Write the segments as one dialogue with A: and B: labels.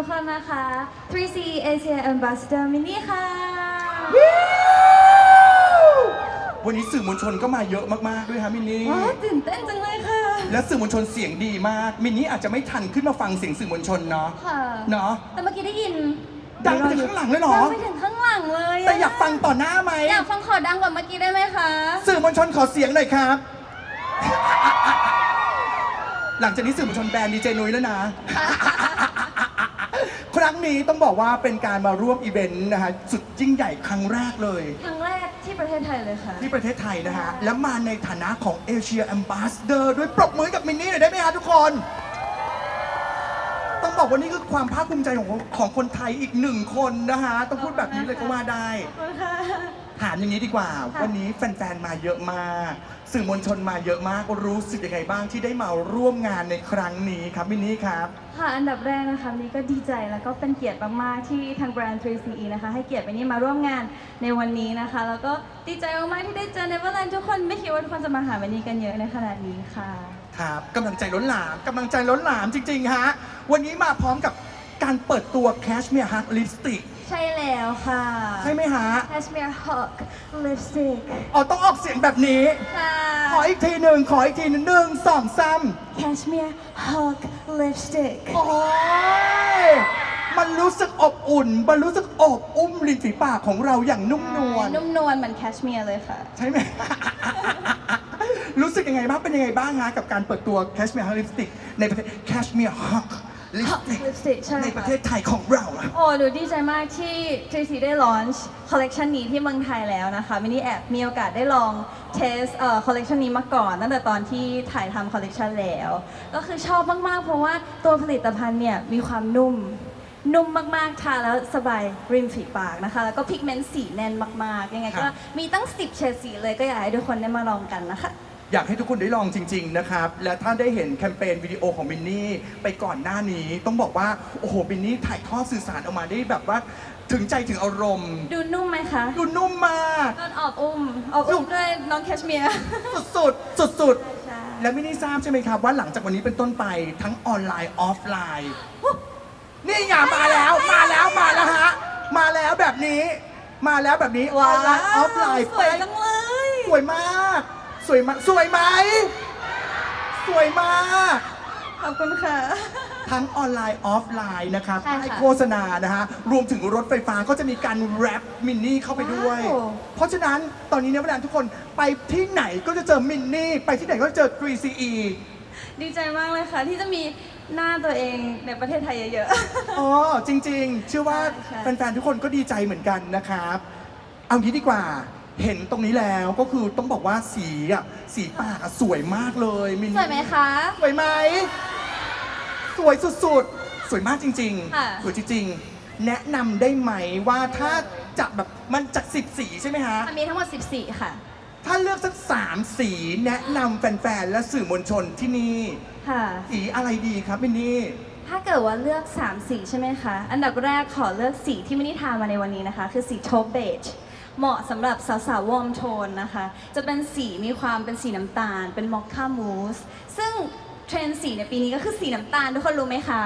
A: วัสดีทุกคนนะคะ 3C Asia Ambassador Mini ค่ะ
B: วันนี้สื่อมวลชนก็มาเยอะมากๆด้วยฮะมินนี่
A: ว้าวตื่นเต้นจังเลยค่ะ
B: และสื่อมวลชนเสียงดีมาก มินนี่อาจจะไม่ทันขึ้นมาฟังเสียงสื่อมวลชนเนาะ
A: ค่ะ
B: เนาะ
A: แต่เมื่อกี้ได้ยิน
B: ดังไปถึงข้างหลังเลยเหรอ
A: ดังไปถึงข้างหลังเลยะ
B: แต่อยากฟังต่อหน้าไหม
A: อยากฟังขอดังกว่าเมื่อกี้ได้ไหมคะ
B: สื่อมวลชนขอเสียงหน่อยครับ หลังจากนี้สื่อมวลชนแบนดีเจนุ้ยแล้วนะ ค รั้งนี้ต้องบอกว่าเป็นการมาร่วมอีเวนต์นะฮะสุดยิ่งใหญ่ครั้งแรกเลย
A: ครั้งแรกที่ประเทศไทยเลยค่ะ
B: ที่ประเทศไทยนะฮะ และมาในฐานะของเอเชีย a อมบ s สเดอร์ด้วยปรบมือให้กับมินนี่หน่อยได้ไหมฮะทุกคนต้องบอก ว่านี่คือความภาคภูมิใจของของคนไทยอีกหนึ่งคนนะฮะต้องพูดแบบนี้เลยก็ว่าได้
A: ขอบคุณค่ะ
B: ถามอย่างนี้ดีกว่า
A: ค่ะ
B: วันนี้แฟนๆมาเยอะมาก สื่อมวลชนมาเยอะมากรู้สึกยังไงบ้างที่ได้มาร่วมงานในครั้งนี้ครับมินนี่ครับ
A: ค่ะ อันดับแรกนะคะวันนี้ก็ดีใจแล้วก็เป็นเกียรติมาก ๆ ที่ทางแบรนด์ 3CE นะคะ ให้เกียรติไปนี่มาร่วมงานในวันนี้นะคะ แล้วก็ดีใจมาก ๆ ที่ได้เจอในเวลาทุกคนไม่คิดว่าทุกคนจะมาหาวันนี้กันเยอะในขนาดนี้ค่ะ
B: ครับกำลังใจล้นหลามกำลังใจล้นหลามจริงๆฮะวันนี้มาพร้อมกับการเปิดตัว Cashmere Hug Lipstick
A: ใช่แล้วค่ะ
B: ใช่ไหมฮะ
A: Cashmere Hug Lipstick
B: อ๋อต้องออกเสียงแบบนี้
A: ค่ะ
B: ขออีกทีหนึ่งขออีกทีหนึ่งหนึ่งสองสาม
A: Cashmere Hug Lipstick
B: โอ้ยมันรู้สึกอบอุ่น มันรู้สึกอบอุ้มริมฝีปากของเราอย่างนุ่มนวล
A: นุ่มนวลเหมือนแคชเมียร์เลยค่ะ
B: ใช่ไหม รู้สึกยังไงบ้าง เป็นยังไงบ้างฮะกับการเปิดตัว Cashmere Hug Lipstick ในประเทศ Cashmere Hug
A: Hug
B: Lipstick
A: Lipstick ใช่
B: ใน
A: ค่ะ
B: ประเทศไทยของเราอะ
A: โอ้หนูดีใจมากที่ JC ได้ลอนช์คอลเลกชันนี้ที่เมืองไทยแล้วนะคะมินี่แอบมีโอกาสได้ลองเทสเอ่อคอลเลกชันนี้มาก่อน ตั้งแต่ตอนที่ถ่ายทำคอลเลกชันแล้ว ก็คือชอบมาก ๆ เพราะว่าตัวผลิตภัณฑ์เนี่ย มีความนุ่ม นุ่มมาก ๆ ทาแล้วสบายริมฝีปากนะคะ แล้วก็พิกเมนต์สีแน่นมาก ๆ ยังไง
B: ครั
A: ก็
B: บ
A: มีตั้ง 10 เฉดสีเลยก็อยากให้ทุกคนได้มาลองกันนะคะ
B: อยากให้ทุกคนได้ลองจริง ๆ นะครับ และถ้าได้เห็นแคมเปญวิดีโอของมินนี่ไปก่อนหน้านี้ ต้องบอกว่า โอ้โหมินนี่ถ่ายทอดสื่อสารออกมาได้แบบว่าถึงใจถึงอารมณ์
A: ดูนุ่มไหมคะ
B: ดูนุ่มมาก
A: โดนออบอุ้มออบอุ้มด้วยน้องแคชเมียร์
B: สุดๆสุด
A: ใช่
B: ๆ และมินนี่ทราบใช่ไหมครับ ว่าหลังจากวันนี้เป็นต้นไปทั้งออนไลน์ออฟไลน์ นี่ไงมาแล้วมาแล้วมาแล้วฮะมาแล้วแบบนี้ มาแล้วแบบนี้อ
A: ว้า
B: อนไลน์ออฟไลน์
A: สวยจังเลย
B: สวยมาก สวยมากสวยไหม สวยมาก
A: ขอบคุณค่ะ
B: ทั้งออนไลน์ ออฟไลน์นะครับ
A: ใช่ค่ะ
B: ให้โฆษณานะฮะรวมถึงรถไฟฟ้าก็จะมีการแรปมินนี่เข้าไปด้วย
A: ว้าว
B: เพราะฉะนั้นตอนนี้เนี่ยเวลาทุกคนไปที่ไหนก็จะเจอมินนี่ ไปที่ไหนก็จะเจอ 3CE
A: ดีใจมากเลยค่ะ ที่จะมีหน้าตัวเองในประเทศไทยเยอะๆ
B: อ๋อจริง ๆ เชื่อว่า
A: ใช่
B: แฟนๆทุกคนก็ดีใจเหมือนกันนะครับ เอางี้ดีกว่า เห็นตรงนี้แล้วก็คือต้องบอกว่าสีอะสีปากอะสวยมากเลยมิน
A: สวยไหมคะ
B: สวยไหม สวยสุดๆ สวยมากจริง
A: ค่ะ
B: ๆ สวยจริงๆ แนะนำได้ไหมว่าถ้าจะแบบมันจากสิบสีใช่ไหมฮะ
A: มีทั้งหมด 14 ค่ะ
B: ถ้าเลือกสักสามสีแนะนำแฟนๆ และสื่อมวลชนที่นี่
A: ค่ะ
B: สีอะไรดีครับมินนี่
A: ถ้าเกิดว่าเลือก 3 สีใช่ไหมคะ อันดับแรกขอเลือกสีที่มินิทามาในวันนี้นะคะ คือสีโทเบจ เหมาะสำหรับสาวๆวอร์มโทนนะคะ จะเป็นสีมีความเป็นสีน้ำตาล เป็นมอคค่ามูส ซึ่งเทรนด์สีในปีนี้ก็คือสีน้ำตาลทุกคนรู้ไหมคะ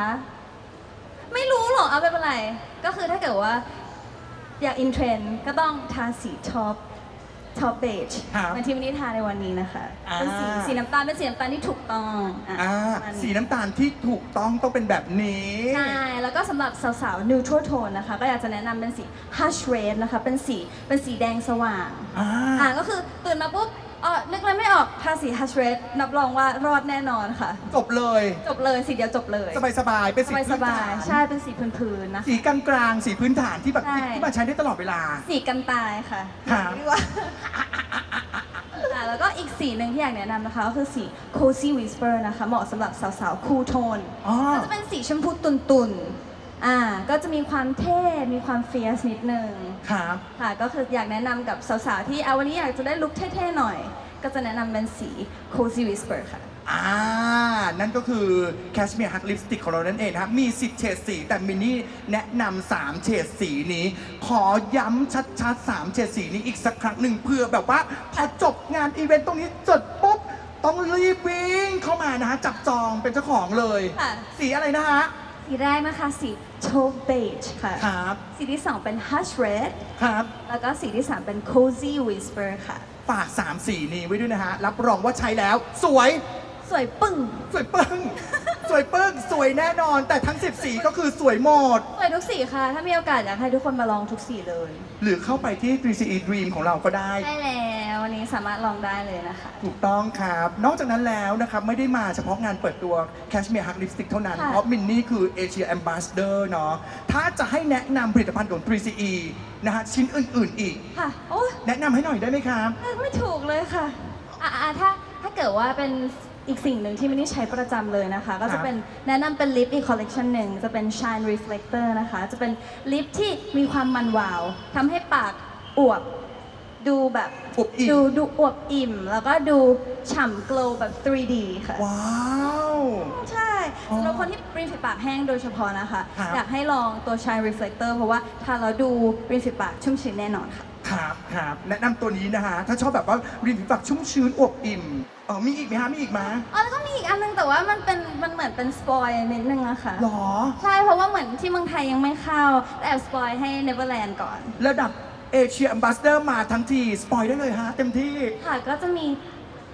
A: ไม่รู้หรอกเอาไปเป็นไร ก็คือถ้าเกิดว่าอยากอินเทรนด์ก็ต้องทาสีท็อป ท็อปเบจ
B: ครับ
A: เหมือนที่มินิทาในวันนี้นะคะ
B: อ่า
A: เป็นสีสีน้ำตาลเป็นสีน้ำตาลที่ถูกต้องะ
B: อ่า
A: ประมาณ
B: สีน้ำตาลที่ถูกต้องต้องเป็นแบบนี้
A: ใช่แล้วก็สำหรับสาวๆ neutral tone นะคะ ก็อยากจะแนะนำเป็นสี hush red นะคะ เป็นสีเป็นสีแดงสว่าง
B: อ่า
A: อ่าก็คือตื่นมาปุ๊บ เออนึกอะไรไม่ออกทาสี hush red นับรองว่ารอดแน่นอนค่ะ
B: จบเลย
A: จบเลยสีเดียวจบเลย
B: สบายสบายๆเป็น
A: ส
B: สี
A: บาย
B: พื้
A: ส
B: น
A: บา
B: ฐายน
A: ใช่เป็นสีพื้นๆนะคะ
B: สีกลางกลางๆสีพื้นฐานที่แบบ
A: ใช่
B: ที่มาใช้ได้ตลอดเวลา
A: สีกันตายค่ะ
B: ครับ
A: ดีกว่าอ่าแล้วก็อีกสีหนึ่งที่อยากแนะนำนะคะก็คือสี cozy whisper นะคะ เหมาะสำหรับสาวๆ คูลโทน
B: อ๋อ
A: ก็จะเป็นสีชมพูตุ่นๆ อ่าก็จะมีความเท่ มีความเฟียสนิดนึง
B: ครับ
A: ค่ะ ก็คืออยากแนะนำกับสาวๆ ที่เอาวันนี้อยากจะได้ลุคเท่ๆ หน่อย ก็จะแนะนำเป็นสี Cozy Whisper ค่ะ
B: อ่า นั่นก็คือ Cashmere Hug Lipstick ของเรานั่นเองนะครับ มี10เฉดสี แต่มินนี่แนะนำ3เฉดสีนี้ ขอย้ำชัดๆ 3เฉดสีนี้อีกสักครั้งหนึ่งเพื่อแบบว่าพอจบงานอีเวนต์ตรงนี้จดปุ๊บ ต้องรีบวิ่งเข้ามานะฮะ จับจองเป็นเจ้าของเลย
A: ค่ะ
B: สีอะไรนะฮะ
A: สสีแรกนะคะสี taupe beige ค่ะ
B: ครับ
A: สีที่สองเป็น hush red
B: ครับ
A: แล้วก็สีที่สามเป็น cozy whisper ค่ะ
B: ฝาก 3 สีนี้ไว้ด้วยนะฮะ รับรองว่าใช้แล้ว สวย
A: สวยปึ้ง
B: สวยปึ้ง สวยปึ้ง สวยแน่นอน แต่ทั้ง 10 สีก็คือสวยหมด
A: สวยทุกสีค่ะ ถ้ามีโอกาสอยากให้ทุกคนมาลองทุกสีเลย
B: หรือเข้าไปที่ 3CE Dream ของเราก็ได้
A: ใช่แล้ว วันนี้สามารถลองได้เลยนะคะ
B: ถูกต้องครับ นอกจากนั้นแล้วนะครับ ไม่ได้มาเฉพาะงานเปิดตัว Cashmere Hug Lipstick เท่านั้น
A: ค่ะ
B: เพราะมินนี่คือ Asia Ambassador เนาะถ้าจะให้แนะนำผลิตภัณฑ์ของ 3CE นะฮะชิ้นอื่น ๆ อีก
A: ค่ะ โอ้
B: แนะนำให้หน่อยได้ไหมครับ
A: เลือกไม่ถูกเลยค่ะอะอะถ้าถ้าเกิดว่าเป็นอีกสิ่งหนึ่งที่มินนี่ใช้ประจำเลยนะคะ ก็
B: ครั
A: จะ
B: บ
A: เป็นแนะนำเป็นลิปอีกคอลเลกชันหนึ่งจะเป็น Shine Reflector นะคะ จะเป็นลิปที่มีความมันวาวทำให้ปากอวบ ดูแบบ
B: อวบอิ่ม
A: ดูดูอวบอิ่ม แล้วก็ดูฉ่ำ glow แบบ 3D ค่ะ
B: ว้าว
A: ใช่
B: อ๋อ
A: สำหรับคนที่ริมฝีปากแห้งโดยเฉพาะนะคะ
B: ครับ
A: อยากให้ลองตัว Shine Reflector เพราะว่าทาแล้วดูริมฝีปากชุ่มชื้นแน่นอนค่ะ
B: ครับครับแนะนำตัวนี้นะฮะ ถ้าชอบแบบว่าริมฝีปากชุ่มชื้นอวบอิ่มเออมีอีกไหมฮะ มีอีกไหม
A: อ๋อแล้วก็มีอีกอันนึงแต่ว่ามันเป็นมันเหมือนเป็นสปอยนิดนึงอะค่ะ
B: หรอ
A: ใช่เพราะว่าเหมือนที่เมืองไทยยังไม่เข้าแต่แอบสปอยให้ Neverland ก่อน
B: ระดับ เอเชีย a m b a s s a d o r มาทั้งที สปอยได้เลยฮะ เต็มที่
A: ค่ะก็จะมี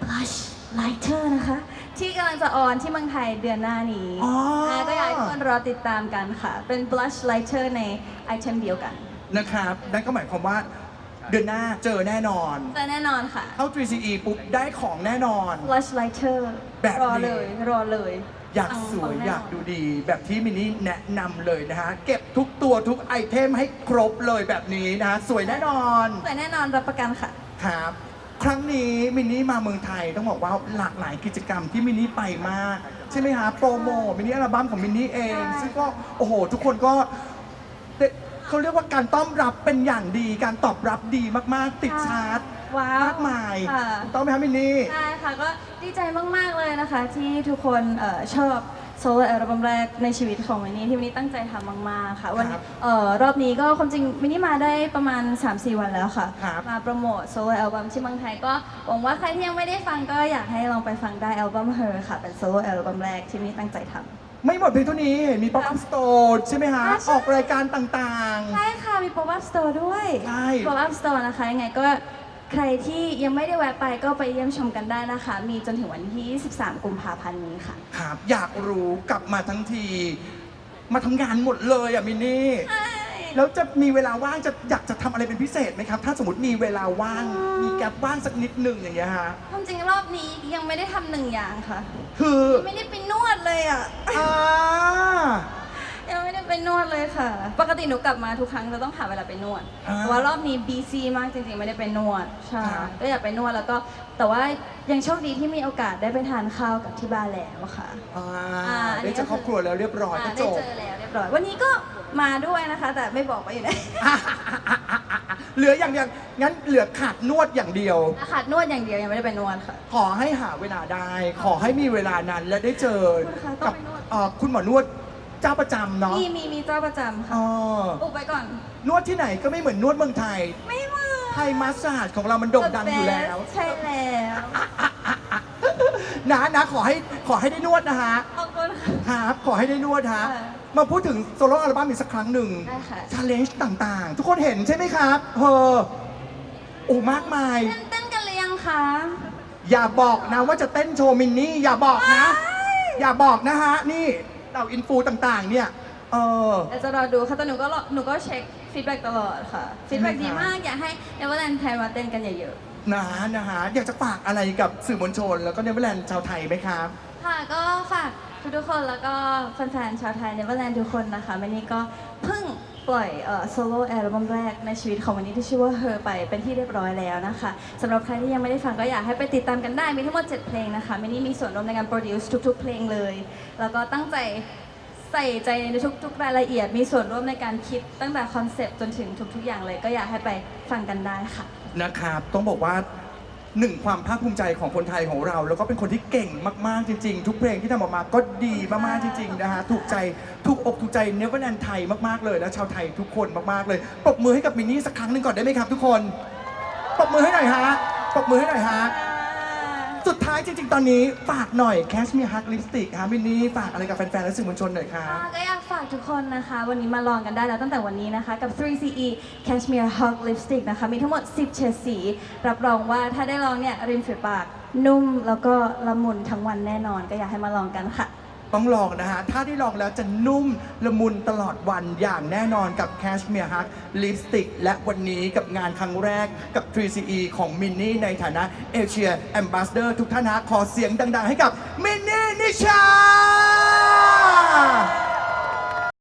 A: blush lighter นะคะ ที่กำลังจะออนที่เมืองไทยเดือนหน้านี้
B: อ๋ออ่า
A: ก็อยากให้ทุกคนรอติดตามกันค่ะ เป็น blush lighter ในไอเทมเดียวกัน
B: นะครับ นั่นก็หมายความว่าเดือนหน้าเจอแน่นอน
A: แต่แน่นอนค่ะ
B: เข้า 3CE ปุ๊บ ได้ของแน่นอน
A: blush lighter
B: แบบนี้
A: รอเลยรอเลย
B: อยาก
A: ปัง
B: สวย
A: ปังแน่นน
B: อยากดูดี แบบที่มินนี่แนะนำเลยนะฮะ เก็บทุกตัวทุกไอเทมให้ครบเลยแบบนี้นะฮะ สวยแน่นอน
A: สวยแน่นอนรับประกันค่ะ
B: ครับ ครั้งนี้มินนี่มาเมืองไทยต้องบอกว่าหลากหลายกิจกรรมที่มินนี่ไปมาก ใช่ไหมฮะโปรโมมินนี่อัลบั้มของมินนี่เอง
A: ใช่
B: ซึ่งก็โอ้โห ทุกคนก็ได้เขาเรียกว่าการต้อนรับเป็นอย่างดี การตอบรับดีมากๆ ติดชาร์ต
A: ว้าว
B: มากมาย
A: ค่ะ
B: ถูกต้องไหมครับมินนี่
A: ใช่ค่ะก็ดีใจมาก ๆ เลยนะคะ ที่ทุกคนเออชอบโซโล่อัลบั้มแรกในชีวิตของมินนี่ที่มินนี่ตั้งใจทำมาก ๆ ค่ะวัน
B: ครับ
A: เอ่อรอบนี้ก็ความจริงมินนี่มาได้ประมาณ 3-4 วันแล้วค่ะ
B: ครับ
A: มาโปรโมทโซโล่อัลบั้มที่เมืองไทยก็หวังว่าใครที่ยังไม่ได้ฟังก็อยากให้ลองไปฟังได้อัลบั้ม Her ค่ะ เป็นโซโล่อัลบั้มแรกที่มินนี่ตั้งใจทำ
B: ไม่หมดเพียงเท่านี้เห็นมีป๊อปอัพสโตร์ใช่ไหมฮะ
A: อ่าใช่
B: ออกรายการต่าง
A: ใช่ค่ะ มี pop up store ด้วย
B: ใช่
A: pop up store นะคะ ยังไงก็ ใครที่ยังไม่ได้แวะไปก็ไปเยี่ยมชมกันได้นะคะ มีจนถึงวันที่ 23 กุมภาพันธ์นี้ค่ะ
B: ๆครับ อยากรู้กลับมาทั้งที มาทำงานหมดเลยอะมินนี่ แล้วจะมีเวลาว่างจะอยากจะทำอะไรเป็นพิเศษไหมครับ ถ้าสมมติมีเวลาว่าง
A: อืม
B: มีแกลบว่างสักนิดหนึ่งอย่างเงี้ยฮะ
A: ความจริงรอบนี้ยังไม่ได้ทำหนึ่งอย่างค่ะ
B: คือ
A: ไม่ได้ไปนวดเลยอะ
B: อ่า
A: ยังไม่ได้ไปนวดเลยค่ะ ปกติหนูกลับมาทุกครั้งจะต้องหาเวลาไปนวด
B: อ่า
A: แต่ว่ารอบนี้ BC มากจริงๆไม่ได้ไปนวดใช่
B: ครับ
A: ก็อยากไปนวดแล้วก็ แต่ว่ายังโชคดีที่มีโอกาสได้ไปทานข้าวกับที่บ้านแล้วค่ะ
B: อ่า
A: อ่าอันนี้
B: ได้เจอครอบครัวแล้วเรียบร้อยก็
A: อ่า
B: จ
A: ได้
B: บ
A: เจอแล้วเรียบร้อย วันนี้ก็มาด้วยนะคะ แต่ไม่บอกว่าอยู่ไหน
B: เหลืออย่างเดียวงั้นเหลือขาดนวดอย่างเดียว
A: ขาดนวดอย่างเดียวยังไม่ได้ไปนวดค่ะ
B: ขอให้หาเวลาได้ ขอให้มีเวลานั้นและได้เจอ
A: คุณคะต้
B: กั
A: องไปนวด
B: เอ่อคุณหมอนวด เจ้าประจำเนาะ
A: มีมีมีเจ้าประจำค่ะ
B: อ๋อ
A: อุบไปก่อน
B: นวดที่ไหนก็ไม่เหมือนนวดเมืองไทย
A: ไม่มา
B: ไทยมาสซาจของเรามันโด่งดังอยู่แล้ว
A: ใช่แล้ว
B: นะนะขอให้ขอให้ได้นวดนะฮะ
A: ขอบคุณค่ะ
B: ครับขอให้ได้นวดฮะ
A: ค่ะ
B: มาพูดถึงโซโล่อัลบั้มอีกสักครั้งหนึ่ง
A: ได้ค่ะ
B: ชาเลนจ์ต่างๆ ทุกคนเห็นใช่ไหมครับเฮอโอ้มากมาย
A: เต้นเต้นกันหรือยังคะ
B: อย่าบอกนะว่าจะเต้นโชว์มินนี่อย่าบอกนะ อย่าบอกนะฮะนี่ เหล่าอินฟูต่างๆ เนี่ย เออ
A: เดี๋ยวจะรอดูค่ะแต่หนูก็รอหนูก็เช็คฟีดแบ็กตลอดค่ะฟีดแบ็ก
B: ใช่
A: ดี
B: ไหมคะ
A: มากอยากให้เนเวอร์แลนด์ไทยมาเต้นกันเยอะ
B: นะนะฮะอยากจะฝากอะไรกับสื่อมวลชน แล้วก็เนเวอร์แลนด์ชาวไทยไหมครับ
A: ๆ ค่ะก็ฝากทุกๆคนแล้วก็แฟนๆชาวไทยเนเวอร์แลนด์ทุกคนนะคะวันนี้ก็เพิ่ง ปล่อยโซโล่แอลบั้มแรกในชีวิตของวันนี้ที่ชื่อว่า Her ไปเป็นที่เรียบร้อยแล้วนะคะสำหรับใครที่ยังไม่ได้ฟังก็อยากให้ไปติดตามกันได้มีทั้งหมด 7 เพลงนะคะมินนี่มีส่วนร่วมในการโปรดิวซ์ทุก ๆ เพลงเลย แล้วก็ตั้งใจใส่ใจในทุกๆรายละเอียด มีส่วนร่วมในการคิดตั้งแต่คอนเซปต์จนถึงทุกๆอย่างเลย ก็อยากให้ไปฟังกันได้ค่ะ
B: นะครับ ต้องบอกว่า หนึ่งความภาคภูมิใจของคนไทยของเรา แล้วก็เป็นคนที่เก่งมาก ๆ จริง ๆ ทุกเพลงที่ทำออกมาก็ดีมาก ๆ จริง ๆ นะฮะ ถูกใจ ถูกอกถูกใจเนเวอร์แลนด์ไทยมาก ๆ เลย และชาวไทยทุกคนมาก ๆ เลย ปรบมือให้กับมินนี่สักครั้งหนึ่งก่อนได้ไหมครับ ทุกคน ปรบมือให้หน่อยฮะ ปรบมือให้หน่อยฮะ สุดท้ายจริง ๆ ตอนนี้ฝากหน่อย Cashmere Hug Lipstick ฮะมินนี่ฝากอะไรกับแฟนๆและสื่อมวลชนหน่อยค่ะ
A: ค่ะก็อยากฝากทุกคนนะคะ วันนี้มาลองกันได้แล้วตั้งแต่วันนี้นะคะ กับ 3CE Cashmere Hug Lipstick นะคะ มีทั้งหมด 10 เฉดสี รับรองว่าถ้าได้ลองเนี่ย ริมฝีปาก นุ่มแล้วก็ละมุนทั้งวันแน่นอน ก็อยากให้มาลองกันค่ะ
B: ต้องลองนะฮะ ถ้าได้ลองแล้วจะนุ่มละมุนตลอดวันอย่างแน่นอนกับ Cashmere Hug Lipstick และวันนี้กับงานครั้งแรกกับ 3CE ของมินนี่ในฐานะเอเชียแอมบาสเดอร์ทุกท่านฮะขอเสียงดัง ๆ ให้กับมินนี่นิชา